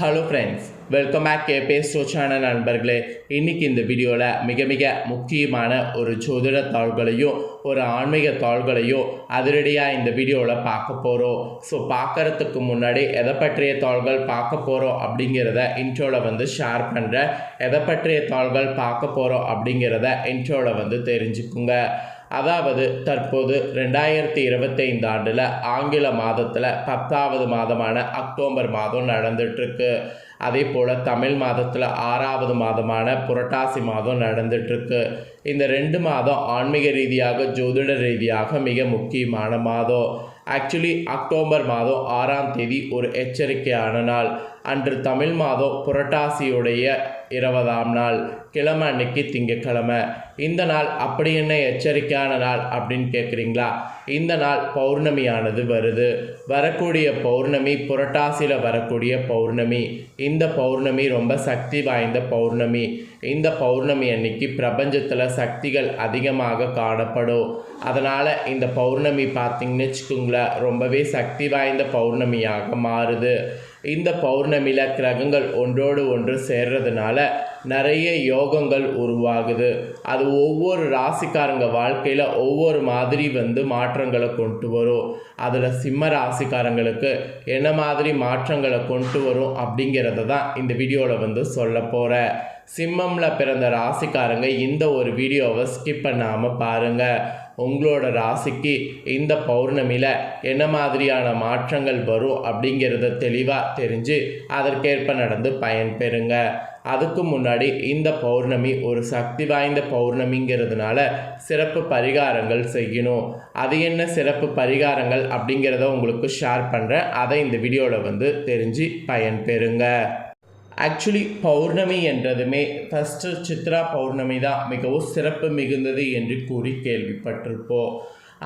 Hello friends welcome back கேபே channel நண்பர்களே. இன்றைக்கி இந்த வீடியோவில் மிக மிக முக்கியமான ஒரு ஜோதிட தாள்களையும் ஒரு ஆன்மீக தாள்களையும் அதிரடியாக இந்த வீடியோவில் பார்க்க போகிறோம் ஸோ பார்க்கறதுக்கு முன்னாடி எதை பற்றிய தாள்கள் பார்க்க போகிறோம் அப்படிங்கிறத இன்ட்ரோவில் வந்து ஷேர் பண்ணுறேன் எதை பற்றிய தாள்கள் பார்க்க போகிறோம் அப்படிங்கிறத இன்ட்ரோவில் வந்து தெரிஞ்சுக்குங்க. அதாவது தற்போது ரெண்டாயிரத்தி இருபத்தைந்து ஆண்டில் ஆங்கில மாதத்தில் பத்தாவது மாதமான அக்டோபர் மாதம் நடந்துட்டுருக்கு. அதே போல் தமிழ் மாதத்தில் ஆறாவது மாதமான புரட்டாசி மாதம் நடந்துட்டுருக்கு. இந்த ரெண்டு மாதம் ஆன்மீக ரீதியாக ஜோதிட ரீதியாக மிக முக்கியமான மாதம். ஆக்சுவலி அக்டோபர் மாதம் ஆறாம் தேதி ஒரு எச்சரிக்கையான நாள். அன்று தமிழ் மாதம் புரட்டாசியுடைய இருபதாம் நாள் கிழமை அன்னைக்கு திங்கக்கிழமை இந்த நாள் அப்படி என்ன எச்சரிக்கையான நாள் அப்படின்னு கேட்குறீங்களா இந்த நாள் பௌர்ணமியானது வருது. வரக்கூடிய பௌர்ணமி புரட்டாசியில் வரக்கூடிய பௌர்ணமி. இந்த பௌர்ணமி ரொம்ப சக்தி வாய்ந்த பௌர்ணமி. இந்த பௌர்ணமி அன்னைக்கு பிரபஞ்சத்தில் சக்திகள் அதிகமாக காணப்படும். அதனால் இந்த பௌர்ணமி பார்த்திங்கன்னு வச்சுக்கோங்களேன் ரொம்பவே சக்தி வாய்ந்த பௌர்ணமியாக மாறுது. இந்த பௌர்ணமியில் கிரகங்கள் ஒன்றோடு ஒன்று சேர்றதுனால நிறைய யோகங்கள் உருவாகுது. அது ஒவ்வொரு ராசிக்காரங்க வாழ்க்கையில் ஒவ்வொரு மாதிரி வந்து மாற்றங்களை கொண்டு வரும். அதில் சிம்ம ராசிக்காரங்களுக்கு என்ன மாதிரி மாற்றங்களை கொண்டு வரும் அப்படிங்கிறத தான் இந்த வீடியோவில் வந்து சொல்ல போகிறேன் சிம்மமில் பிறந்த ராசிக்காரங்க இந்த ஒரு வீடியோவை ஸ்கிப் பண்ணாமல் பாருங்கள் உங்களோட ராசிக்கு இந்த பௌர்ணமியில் என்ன மாதிரியான மாற்றங்கள் வரும் அப்படிங்கிறத தெளிவாக தெரிஞ்சு அதற்கேற்ப நடந்து பயன்பெறுங்க அதுக்கு முன்னாடி இந்த பௌர்ணமி ஒரு சக்தி வாய்ந்த பௌர்ணமிங்கிறதுனால சிறப்பு பரிகாரங்கள் செய்யணும். அது என்ன சிறப்பு பரிகாரங்கள் அப்படிங்கிறத உங்களுக்கு ஷேர் பண்ணுறேன் அதை இந்த வீடியோவில் வந்து தெரிஞ்சு பயன்பெறுங்க ஆக்சுவலி பௌர்ணமி என்றதுமே ஃபஸ்ட்டு சித்ரா பௌர்ணமி தான் மிகவும் சிறப்பு மிகுந்தது என்று கூறி கேள்விப்பட்டிருப்போம்.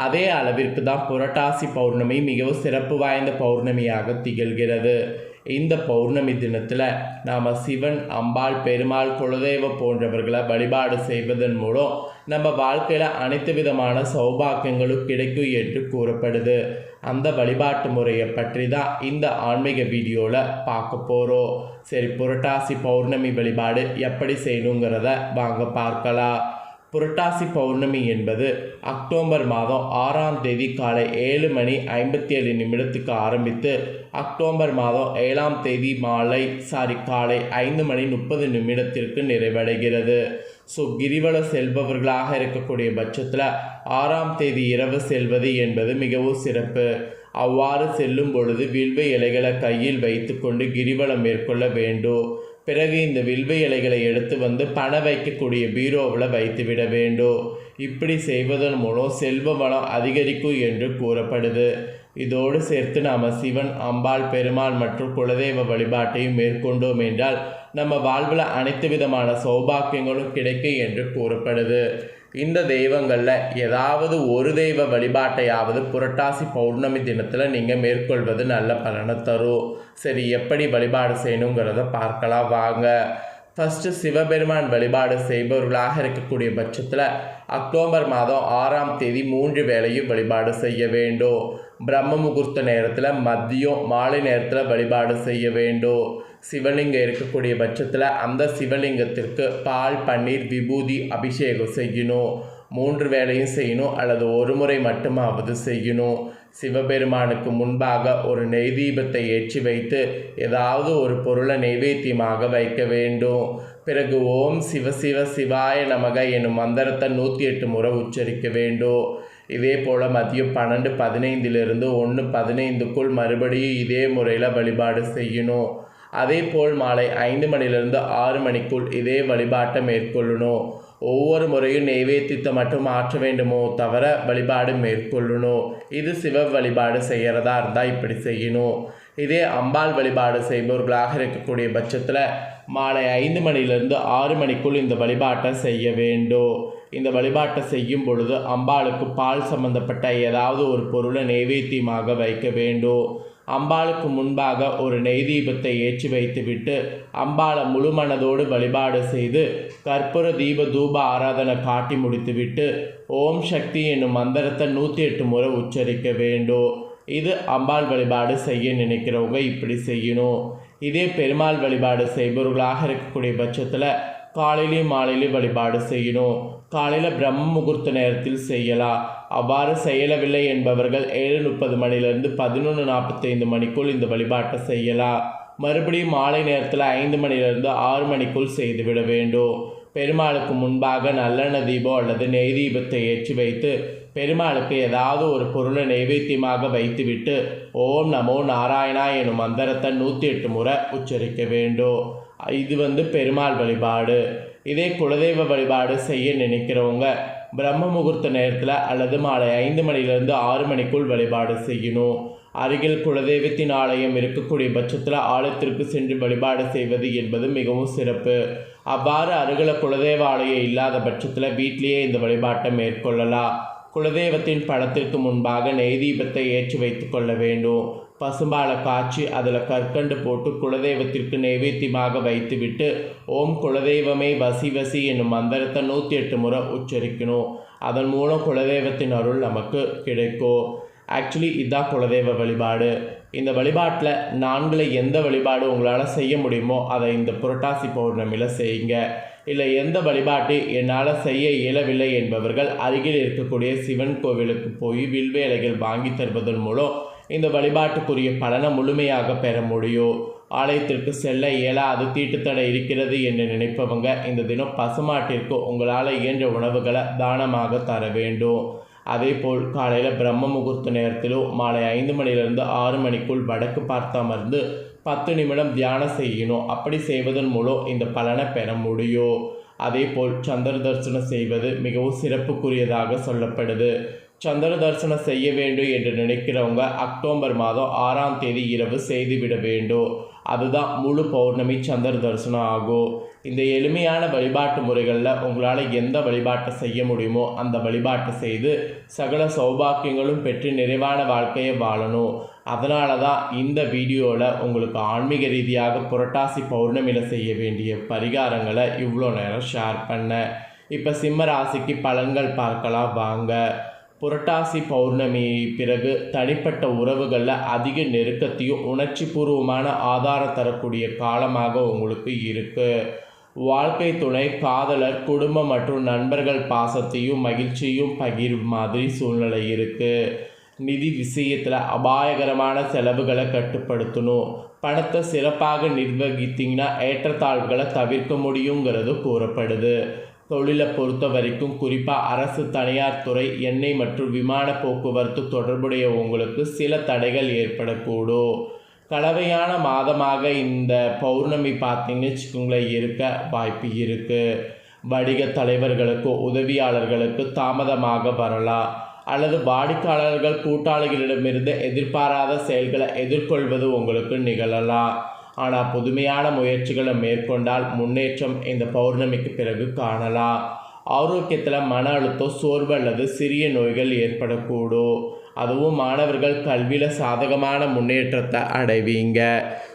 அதே அளவிற்கு தான் புரட்டாசி பௌர்ணமி மிகவும் சிறப்பு வாய்ந்த பௌர்ணமியாக திகழ்கிறது. இந்த பௌர்ணமி தினத்தில் நாம் சிவன் அம்பாள் பெருமாள் குலதெய்வ போன்றவர்களை வழிபாடு செய்வதன் மூலம் நம்ம வாழ்க்கையில் அனைத்து விதமான சௌபாக்கியங்களும் கிடைக்கும் என்று கூறப்படுது. அந்த வழிபாட்டு முறையை பற்றி தான் இந்த ஆன்மீக வீடியோவில் பார்க்க போகிறோம் சரி புரட்டாசி பௌர்ணமி வழிபாடு எப்படி செய்யணுங்கிறத வாங்க பார்க்கலாம். புரட்டாசி பௌர்ணமி என்பது அக்டோபர் மாதம் ஆறாம் தேதி காலை ஏழு மணி ஐம்பத்தி ஏழு நிமிடத்துக்கு ஆரம்பித்து அக்டோபர் மாதம் ஏழாம் தேதி மாலை சாரி காலை ஐந்து மணி முப்பது நிமிடத்திற்கு நிறைவடைகிறது. ஸோ கிரிவலம் செல்பவர்களாக இருக்கக்கூடிய பட்சத்தில் ஆறாம் தேதி இரவு செல்வது என்பது மிகவும் சிறப்பு. அவ்வாறு செல்லும் பொழுது வில்வ இலைகளை கையில் வைத்துக்கொண்டு கிரிவலம் மேற்கொள்ள வேண்டும். பிறகு இந்த வில்வை இலைகளை எடுத்து வந்து பண வைக்கக்கூடிய பீரோவில் வைத்துவிட வேண்டும். இப்படி செய்வதன் மூலம் செல்வ வளம் அதிகரிக்கும் என்று கூறப்படுது. இதோடு சேர்த்து நாம் சிவன் அம்பாள் பெருமாள் மற்றும் குலதெய்வ வழிபாட்டையும் மேற்கொண்டோம் என்றால் நம்ம வாழ்வில் அனைத்து விதமான சௌபாக்கியங்களும் கிடைக்கும் என்று கூறப்படுது. இந்த தெய்வங்களில் ஏதாவது ஒரு தெய்வ வழிபாட்டையாவது புரட்டாசி பௌர்ணமி தினத்தில் நீங்கள் மேற்கொள்வது நல்ல பலனை தரும் சரி எப்படி வழிபாடு செய்யணுங்கிறத பார்க்கலாம். வாங்க. ஃபஸ்ட்டு சிவபெருமான் வழிபாடு செய்பவர்களாக இருக்கக்கூடிய பட்சத்தில் அக்டோபர் மாதம் ஆறாம் தேதி மூன்று வேளையும் வழிபாடு செய்ய வேண்டும். பிரம்ம முகூர்த்த நேரத்தில் மதியம் மாலை நேரத்தில் வழிபாடு செய்ய வேண்டும். சிவலிங்கம் இருக்கக்கூடிய பட்சத்தில் அந்த சிவலிங்கத்திற்கு பால் பன்னீர் விபூதி அபிஷேகம் செய்யணும். மூன்று வேளையும் செய்யணும் அல்லது ஒரு முறை மட்டுமாவது செய்யணும். சிவபெருமானுக்கு முன்பாக ஒரு நெய் தீபத்தை ஏற்றி வைத்து ஏதாவது ஒரு பொருளை நைவேத்தியமாக வைக்க வேண்டும். பிறகு ஓம் சிவ சிவ சிவாய நமக என்னும் மந்திரத்தை நூற்றி எட்டு முறை உச்சரிக்க வேண்டும். இதே போல் மதியம் பன்னெண்டு பதினைந்திலிருந்து ஒன்று பதினைந்துக்குள் மறுபடியும் இதே முறையில் வழிபாடு செய்யணும். அதே போல் மாலை ஐந்து மணிலிருந்து ஆறு மணிக்குள் இதே வழிபாட்டை மேற்கொள்ளணும் ஒவ்வொரு முறையும் நெய்வேத்தியத்தை மட்டும் மாற்ற வேண்டுமோ தவிர வழிபாடு மேற்கொள்ளணும் இது சிவ வழிபாடு செய்கிறதா இருந்தால் இப்படி செய்யணும். இதே அம்பாள் வழிபாடு செய்பவர்களாக இருக்கக்கூடிய பட்சத்தில் மாலை ஐந்து மணிலிருந்து ஆறு மணிக்குள் இந்த வழிபாட்டை செய்ய வேண்டும். இந்த வழிபாட்டை செய்யும் பொழுது அம்பாளுக்கு பால் சம்பந்தப்பட்ட ஏதாவது ஒரு பொருளை நெய்வேத்தியமாக வைக்க வேண்டும். அம்பாளுக்கு முன்பாக ஒரு நெய் தீபத்தை ஏற்றி வைத்துவிட்டு அம்பாளை முழுமனதோடு வழிபாடு செய்து கற்பூர தீப தூப ஆராதனை காட்டி முடித்துவிட்டு ஓம் சக்தி என்னும் மந்திரத்தை நூற்றி எட்டு முறை உச்சரிக்க வேண்டும் இது அம்பாள் வழிபாடு செய்ய நினைக்கிறவங்க இப்படி செய்யணும். இதே பெருமாள் வழிபாடு செய்பவர்களாக இருக்கக்கூடிய பட்சத்தில் காலையிலேயும் மாலையிலையும் வழிபாடு செய்யணும். காலையில் பிரம்ம முகூர்த்த நேரத்தில் செய்யலாம். அவ்வாறு செய்யலவில்லை என்பவர்கள் ஏழு முப்பது மணிலேருந்து பதினொன்று நாற்பத்தைந்து மணிக்குள் இந்த வழிபாட்டை செய்யலாம். மறுபடியும் மாலை நேரத்தில் ஐந்து மணிலிருந்து ஆறு மணிக்குள் செய்துவிட வேண்டும். பெருமாளுக்கு முன்பாக நல்லெண்ண தீபம் அல்லது நெய் தீபத்தை ஏற்றி வைத்து பெருமாளுக்கு ஏதாவது ஒரு பொருளை நைவேத்தியமாக வைத்துவிட்டு ஓம் நமோ நாராயணா எனும் மந்திரத்தை நூற்றி எட்டு முறை உச்சரிக்க வேண்டும். இது வந்து பெருமாள் வழிபாடு. இதே குலதெய்வ வழிபாடு செய்ய நினைக்கிறவங்க பிரம்ம முகூர்த்த நேரத்தில் அல்லது மாலை ஐந்து மணிலேருந்து ஆறு மணிக்குள் வழிபாடு செய்யணும். அருகில் குலதெய்வத்தின் ஆலயம் இருக்கக்கூடிய பட்சத்தில் ஆலயத்திற்கு சென்று வழிபாடு செய்வது என்பது மிகவும் சிறப்பு. அவ்வாறு அருகில் குலதெய்வ ஆலயம் இல்லாத பட்சத்தில் வீட்டிலேயே இந்த வழிபாட்டை மேற்கொள்ளலாம். குலதெய்வத்தின் படத்திற்கு முன்பாக நெய் தீபத்தை ஏற்றி வைத்து கொள்ள வேண்டும். பசும்பாலை காய்ச்சி அதில் கற்கண்டு போட்டு குலதெய்வத்திற்கு நைவேத்தியமாக வைத்துவிட்டு ஓம் குலதெய்வமே வசி வசி என்னும் மந்திரத்தை நூற்றி எட்டு முறை உச்சரிக்கணும். அதன் மூலம் குலதெய்வத்தின் அருள் நமக்கு கிடைக்கும். ஆக்சுவலி இதுதான் குலதெய்வ வழிபாடு. இந்த வழிபாட்டில் நான்கில் எந்த வழிபாடு உங்களால் செய்ய முடியுமோ அதை இந்த புரட்டாசி பௌர்ணமியில் செய்யுங்க. இல்லை எந்த வழிபாட்டை என்னால் செய்ய இயலவில்லை என்பவர்கள் அருகில் இருக்கக்கூடிய சிவன் கோவிலுக்கு போய் வில்வேலைகள் வாங்கி தருவதன் மூலம் இந்த வழிபாட்டுக்குரிய பலனை முழுமையாக பெற முடியும். ஆலயத்திற்கு செல்ல இயலாது தீட்டுத்தடை இருக்கிறது என்று நினைப்பவங்க இந்த தினம் பசுமாட்டிற்கு உங்களால் இயன்ற உணவுகளை தானமாக தர வேண்டும். அதேபோல் காலையில் பிரம்ம முகூர்த்த நேரத்திலோ மாலை ஐந்து மணிலிருந்து ஆறு மணிக்குள் வடக்கு பார்த்து அமர்ந்து பத்து நிமிடம் தியானம் செய்யணும். அப்படி செய்வதன் மூலம் இந்த பலனை பெற முடியும். அதேபோல் சந்திர தரிசனம் செய்வது மிகவும் சிறப்புக்குரியதாக சொல்லப்படுது. சந்திர தரிசனம் செய்ய வேண்டும் என்று நினைக்கிறவங்க அக்டோபர் மாதம் ஆறாம் தேதி இரவு செய்துவிட வேண்டும். அதுதான் முழு பௌர்ணமி சந்திர தரிசனம் ஆகும். இந்த எளிமையான வழிபாட்டு முறைகளில் உங்களால் எந்த வழிபாட்டை செய்ய முடியுமோ அந்த வழிபாட்டை செய்து சகல சௌபாக்கியங்களும் பெற்று நிறைவான வாழ்க்கையை வாழணும். அதனால தான் இந்த வீடியோவில் உங்களுக்கு ஆன்மீக ரீதியாக புரட்டாசி பௌர்ணமியில் செய்ய வேண்டிய பரிகாரங்களை இவ்வளோ நேரம் ஷேர் பண்ணேன். இப்போ சிம்ம ராசிக்கு பலன்கள் பார்க்கலாம். வாங்க. புரட்டாசி பௌர்ணமி பிறகு தனிப்பட்ட உறவுகளில் அதிக நெருக்கத்தையும் உணர்ச்சி பூர்வமான ஆதாரம் தரக்கூடிய காலமாக உங்களுக்கு இருக்குது வாழ்க்கை துணை காதலர் குடும்பம் மற்றும் நண்பர்கள் பாசத்தையும் மகிழ்ச்சியும் பகிர் மாதிரி சூழ்நிலை இருக்குது நிதி விஷயத்தில் அபாயகரமான செலவுகளை கட்டுப்படுத்தணும். பணத்தை சிறப்பாக நிர்வகித்தீங்கன்னா ஏற்றத்தாழ்வுகளை தவிர்க்க முடியுங்கிறது கூறப்படுது. தொழிலை பொறுத்த வரைக்கும் குறிப்பாக அரசு தனியார் துறை எண்ணெய் மற்றும் விமான போக்குவரத்து தொடர்புடைய உங்களுக்கு சில தடைகள் ஏற்படக்கூடும். கலவையான மாதமாக இந்த பௌர்ணமி பார்த்தீங்கன்னு வச்சுக்கோங்களேன் இருக்க வாய்ப்பு இருக்குது வணிக தலைவர்களுக்கு உதவியாளர்களுக்கு தாமதமாக வரலாம். அல்லது வாடிக்கையாளர்கள் கூட்டாளிகளிடமிருந்து எதிர்பாராத செயல்களை எதிர்கொள்வது உங்களுக்கு நிகழலாம். ஆனால் புதுமையான முயற்சிகளை மேற்கொண்டால் முன்னேற்றம் இந்த பௌர்ணமிக்கு பிறகு காணலாம். ஆரோக்கியத்தில் மன அழுத்தம் சோர்வு அல்லது சிறிய நோய்கள் ஏற்படக்கூடும். அதுவும் மாணவர்கள் கல்வியில் சாதகமான முன்னேற்றத்தை அடைவீங்க.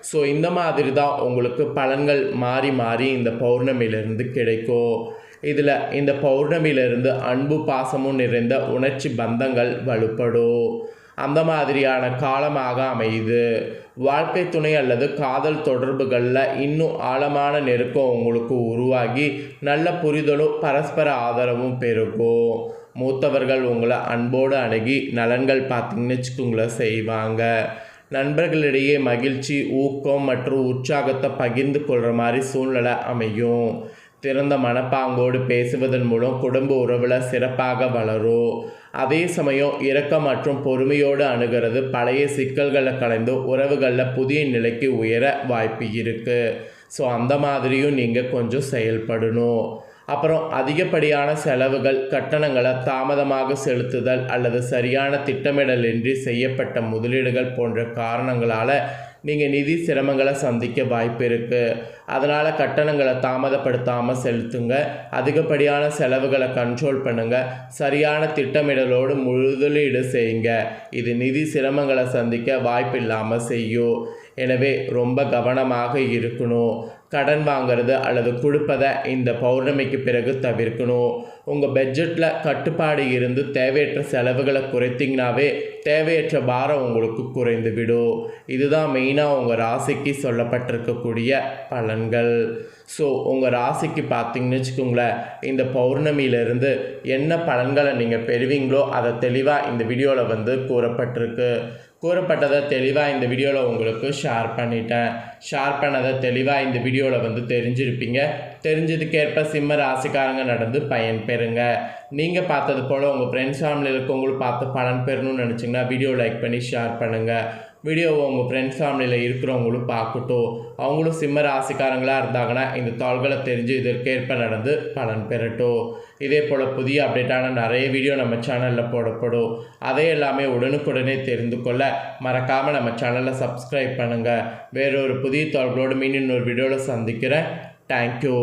ஸோ இந்த மாதிரி தான் உங்களுக்கு பலன்கள் மாறி மாறி இந்த பௌர்ணமியிலிருந்து கிடைக்கும். இதில் இந்த பௌர்ணமியிலிருந்து அன்பு பாசமும் நிறைந்த உணர்ச்சி பந்தங்கள் வலுப்படும். அந்த மாதிரியான காலமாக அமையுது. வாழ்க்கை துணை அல்லது காதல் தொடர்புகளில் இன்னும் ஆழமான நெருக்கம் உங்களுக்கு உருவாகி நல்ல புரிதலும் பரஸ்பர ஆதரவும் பெருகும். மூத்தவர்கள் உங்களை அன்போடு அணுகி நலன்கள் பார்த்தீங்கன்னு வச்சுக்கோங்களேன் செய்வாங்க. நண்பர்களிடையே மகிழ்ச்சி ஊக்கம் மற்றும் உற்சாகத்தை பகிர்ந்து கொள்கிற மாதிரி சூழ்நிலை அமையும். திறந்த மனப்பாங்கோடு பேசுவதன் மூலம் குடும்ப உறவில் சிறப்பாக வளரும். அதே சமயம் இரக்கம் மற்றும் பொறுமையோடு அணுகிறது. பழைய சிக்கல்களை கலந்து உறவுகளில் புதிய நிலைக்கு உயர வாய்ப்பு இருக்குது ஸோ அந்த மாதிரியும் நீங்கள் கொஞ்சம் செயல்படணும். அப்புறம் அதிகப்படியான செலவுகள் கட்டணங்களை தாமதமாக செலுத்துதல் அல்லது சரியான திட்டமிடலின்றி செய்யப்பட்ட முதலீடுகள் போன்ற காரணங்களால் நீங்கள் நிதி சிரமங்களை சந்திக்க வாய்ப்பு இருக்குது அதனால் கட்டணங்களை தாமதப்படுத்தாமல் செலுத்துங்க. அதிகப்படியான செலவுகளை கண்ட்ரோல் பண்ணுங்கள் சரியான திட்டமிடலோடு முதலீடு செய்யுங்க. இது நிதி சிரமங்களை சந்திக்க வாய்ப்பு இல்லாமல் செய்யும். எனவே ரொம்ப கவனமாக இருக்கணும். கடன் வாங்குறது அல்லது கொடுப்பதை இந்த பௌர்ணமிக்கு பிறகு தவிர்க்கணும். உங்கள் பட்ஜெட்டில் கட்டுப்பாடு இருந்து தேவையற்ற செலவுகளை குறைத்திங்கனாவே தேவையற்ற பாரம் உங்களுக்கு குறைந்து விடும் இதுதான் மெயினாக உங்கள் ராசிக்கு சொல்லப்பட்டிருக்கக்கூடிய பலன்கள். ஸோ உங்கள் ராசிக்கு பார்த்தீங்கன்னு வச்சுக்கோங்களேன் இந்த பௌர்ணமியிலிருந்து என்ன பலன்களை நீங்கள் பெறுவீங்களோ அதை தெளிவாக இந்த வீடியோவில் வந்து கூறப்பட்டிருக்கு. கூறப்பட்டதை தெளிவாக இந்த வீடியோவில் உங்களுக்கு ஷேர் பண்ணிட்டேன். ஷேர் பண்ணதை தெளிவாக இந்த வீடியோவில் வந்து தெரிஞ்சிருப்பீங்க. தெரிஞ்சதுக்கேற்ப சிம்ம ராசிக்காரங்க நடந்து பயன் பெறுங்க. நீங்கள் பார்த்தது போல் உங்கள் ஃப்ரெண்ட்ஸ் ஃபேமிலியில் இருக்கவங்களும் பார்த்து பலன் பெறணும்னு நினச்சிங்கன்னா வீடியோ லைக் பண்ணி ஷேர் பண்ணுங்கள் வீடியோவை உங்கள் ஃப்ரெண்ட்ஸ் ஃபேமிலியில் இருக்கிறவங்களும் பார்க்கட்டும். அவங்களும் சிம்ம ராசிக்காரங்களாக இருந்தாங்கன்னா இந்த தாள்களை தெரிஞ்சு இதற்கேற்ப நடந்து பலன் பெறட்டும். இதே போல் புதிய அப்டேட்டான நிறைய வீடியோ நம்ம சேனலில் போடப்படும். அதே எல்லாமே உடனுக்குடனே தெரிந்து கொள்ள மறக்காமல் நம்ம சேனலை சப்ஸ்கிரைப் பண்ணுங்கள் வேறொரு புதிய தாள்களோடு மீண்டும் இன்னொரு வீடியோவில் சந்திக்கிறேன். தேங்க்யூ